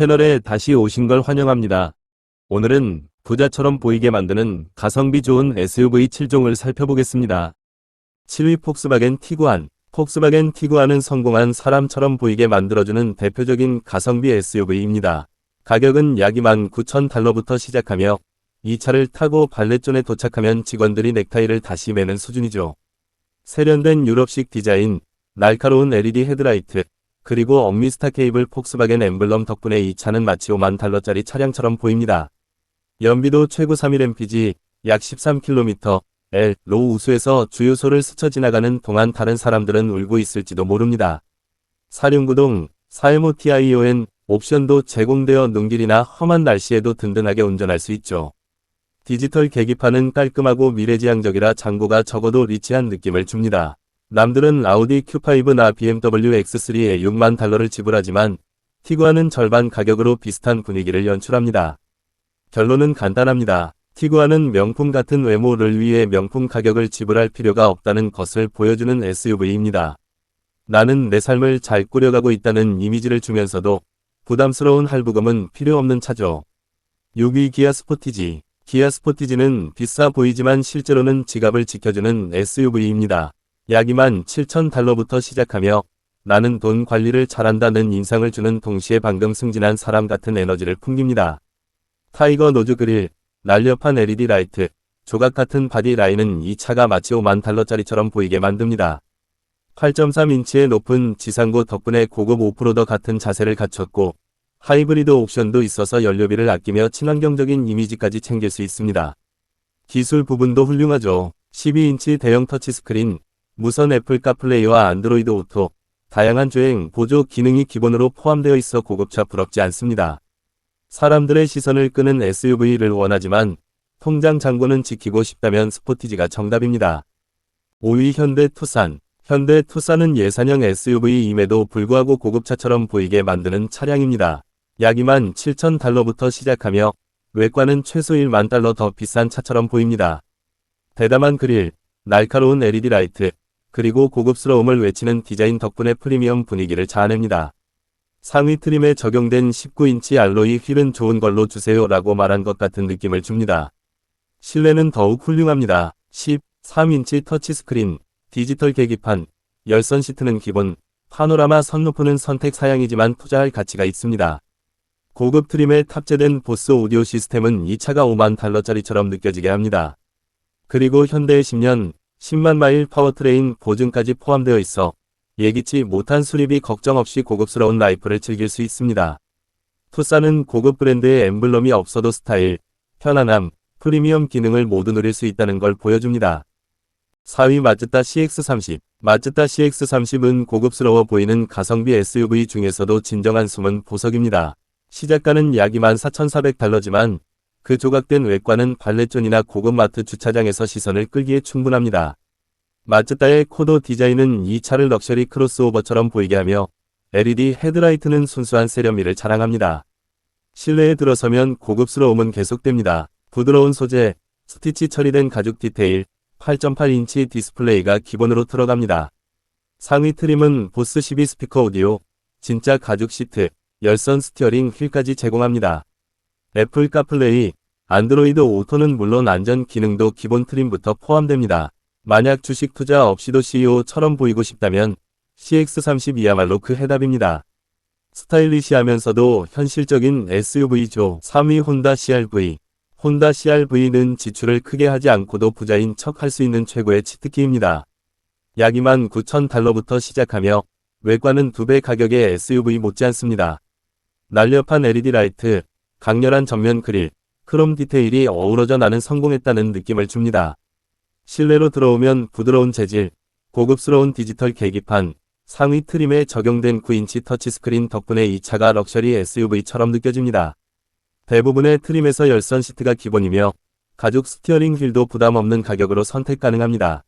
채널에 다시 오신 걸 환영합니다. 오늘은 부자처럼 보이게 만드는 가성비 좋은 SUV 7종을 살펴보겠습니다. 7위 폭스바겐 티구안 폭스바겐 티구안은 성공한 사람처럼 보이게 만들어주는 대표적인 가성비 SUV입니다. 가격은 약 29,000달러부터 시작하며 이 차를 타고 발렛존에 도착하면 직원들이 넥타이를 다시 매는 수준이죠. 세련된 유럽식 디자인, 날카로운 LED 헤드라이트, 그리고 엄미스타 케이블 폭스바겐 엠블럼 덕분에 이 차는 마치 5만 달러짜리 차량처럼 보입니다. 연비도 최고 3일 MPG, 약 13km, L, 로 우수에서 주유소를 스쳐 지나가는 동안 다른 사람들은 울고 있을지도 모릅니다. 사륜구동, 사일모 TION, 옵션도 제공되어 눈길이나 험한 날씨에도 든든하게 운전할 수 있죠. 디지털 계기판은 깔끔하고 미래지향적이라 장고가 적어도 리치한 느낌을 줍니다. 남들은 아우디 Q5나 BMW X3에 6만 달러를 지불하지만 티구안은 절반 가격으로 비슷한 분위기를 연출합니다. 결론은 간단합니다. 티구안은 명품 같은 외모를 위해 명품 가격을 지불할 필요가 없다는 것을 보여주는 SUV입니다. 나는 내 삶을 잘 꾸려가고 있다는 이미지를 주면서도 부담스러운 할부금은 필요 없는 차죠. 6위 기아 스포티지. 기아 스포티지는 비싸 보이지만 실제로는 지갑을 지켜주는 SUV입니다. 약 2만 7천 달러부터 시작하며 나는 돈 관리를 잘한다는 인상을 주는 동시에 방금 승진한 사람 같은 에너지를 풍깁니다. 타이거 노즈 그릴, 날렵한 LED 라이트, 조각 같은 바디 라인은 이 차가 마치 5만 달러짜리처럼 보이게 만듭니다. 8.3인치의 높은 지상고 덕분에 고급 오프로더 같은 자세를 갖췄고 하이브리드 옵션도 있어서 연료비를 아끼며 친환경적인 이미지까지 챙길 수 있습니다. 기술 부분도 훌륭하죠. 12인치 대형 터치스크린, 무선 애플 카플레이와 안드로이드 오토, 다양한 주행, 보조 기능이 기본으로 포함되어 있어 고급차 부럽지 않습니다. 사람들의 시선을 끄는 SUV를 원하지만 통장 잔고는 지키고 싶다면 스포티지가 정답입니다. 5위 현대 투싼 현대 투싼은 예산형 SUV임에도 불구하고 고급차처럼 보이게 만드는 차량입니다. 약 2만 7천 달러부터 시작하며 외관은 최소 1만 달러 더 비싼 차처럼 보입니다. 대담한 그릴, 날카로운 LED 라이트, 그리고 고급스러움을 외치는 디자인 덕분에 프리미엄 분위기를 자아냅니다. 상위 트림에 적용된 19인치 알로이 휠은 좋은 걸로 주세요 라고 말한 것 같은 느낌을 줍니다. 실내는 더욱 훌륭합니다. 13인치 터치스크린, 디지털 계기판, 열선 시트는 기본, 파노라마 선루프는 선택 사양이지만 투자할 가치가 있습니다. 고급 트림에 탑재된 보스 오디오 시스템은 이 차가 5만 달러짜리처럼 느껴지게 합니다. 그리고 현대의 10년, 10만 마일 파워트레인 보증까지 포함되어 있어 예기치 못한 수리비 걱정 없이 고급스러운 라이프를 즐길 수 있습니다. 투싼은 고급 브랜드의 엠블럼이 없어도 스타일, 편안함, 프리미엄 기능을 모두 누릴 수 있다는 걸 보여줍니다. 4위 마즈다 CX-30 마즈다 CX-30은 고급스러워 보이는 가성비 SUV 중에서도 진정한 숨은 보석입니다. 시작가는 약 24,400달러지만 그 조각된 외관은 발렛존이나 고급 마트 주차장에서 시선을 끌기에 충분합니다. 마츠다의 코도 디자인은 이 차를 럭셔리 크로스오버처럼 보이게 하며 LED 헤드라이트는 순수한 세련미를 자랑합니다. 실내에 들어서면 고급스러움은 계속됩니다. 부드러운 소재, 스티치 처리된 가죽 디테일, 8.8인치 디스플레이가 기본으로 들어갑니다. 상위 트림은 보스 12 스피커 오디오, 진짜 가죽 시트, 열선 스티어링 휠까지 제공합니다. 애플 카플레이, 안드로이드 오토는 물론 안전 기능도 기본 트림부터 포함됩니다. 만약 주식 투자 없이도 CEO처럼 보이고 싶다면 CX30이야말로 그 해답입니다. 스타일리시하면서도 현실적인 SUV죠. 3위 혼다 CRV 혼다 CRV는 지출을 크게 하지 않고도 부자인 척 할 수 있는 최고의 치트키입니다. 약 2만 9천 달러부터 시작하며 외관은 두 배 가격의 SUV 못지않습니다. 날렵한 LED 라이트, 강렬한 전면 그릴, 크롬 디테일이 어우러져 나는 성공했다는 느낌을 줍니다. 실내로 들어오면 부드러운 재질, 고급스러운 디지털 계기판, 상위 트림에 적용된 9인치 터치스크린 덕분에 이 차가 럭셔리 SUV처럼 느껴집니다. 대부분의 트림에서 열선 시트가 기본이며 가죽 스티어링 휠도 부담 없는 가격으로 선택 가능합니다.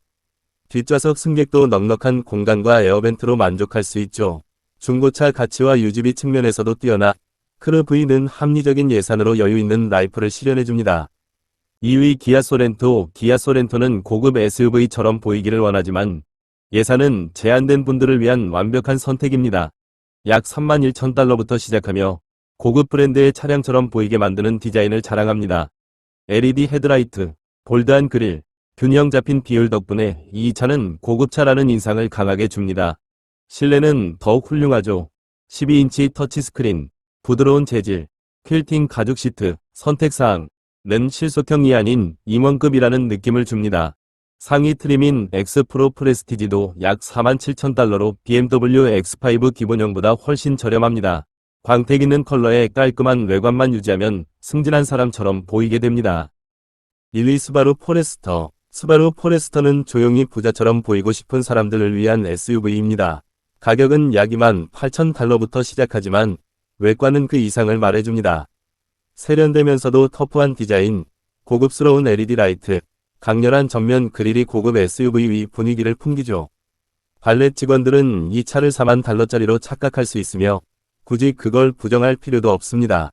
뒷좌석 승객도 넉넉한 공간과 에어벤트로 만족할 수 있죠. 중고차 가치와 유지비 측면에서도 뛰어나 크르 V는 합리적인 예산으로 여유 있는 라이프를 실현해줍니다. 2위 기아 소렌토 기아 소렌토는 고급 SUV처럼 보이기를 원하지만 예산은 제한된 분들을 위한 완벽한 선택입니다. 약 31,000달러부터 시작하며 고급 브랜드의 차량처럼 보이게 만드는 디자인을 자랑합니다. LED 헤드라이트, 볼드한 그릴, 균형 잡힌 비율 덕분에 이 차는 고급차라는 인상을 강하게 줍니다. 실내는 더욱 훌륭하죠. 12인치 터치스크린, 부드러운 재질, 퀼팅 가죽 시트, 선택사항, 는 실소형이 아닌 임원급이라는 느낌을 줍니다. 상위 트림인 X 프로 프레스티지도 약 47,000달러로 BMW X5 기본형보다 훨씬 저렴합니다. 광택 있는 컬러의 깔끔한 외관만 유지하면 승진한 사람처럼 보이게 됩니다. 1위 스바루 포레스터 스바루 포레스터는 조용히 부자처럼 보이고 싶은 사람들을 위한 SUV입니다. 가격은 약 2만 8천 달러부터 시작하지만 외관은 그 이상을 말해줍니다. 세련되면서도 터프한 디자인, 고급스러운 LED 라이트, 강렬한 전면 그릴이 고급 SUV 분위기를 풍기죠. 발렛 직원들은 이 차를 4만 달러짜리로 착각할 수 있으며 굳이 그걸 부정할 필요도 없습니다.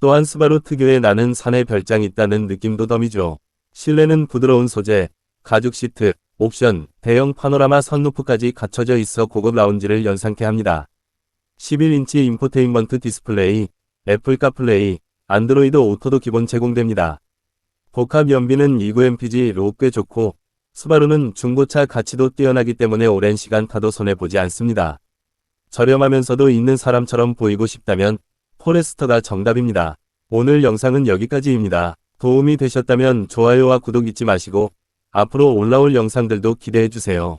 또한 스바루 특유의 나는 산에 별장이 있다는 느낌도 덤이죠. 실내는 부드러운 소재, 가죽 시트, 옵션, 대형 파노라마 선루프까지 갖춰져 있어 고급 라운지를 연상케 합니다. 11인치 인포테인먼트 디스플레이, 애플 카플레이, 안드로이드 오토도 기본 제공됩니다. 복합 연비는 29mpg로 꽤 좋고 스바루는 중고차 가치도 뛰어나기 때문에 오랜 시간 타도 손해보지 않습니다. 저렴하면서도 있는 사람처럼 보이고 싶다면 포레스터가 정답입니다. 오늘 영상은 여기까지입니다. 도움이 되셨다면 좋아요와 구독 잊지 마시고 앞으로 올라올 영상들도 기대해주세요.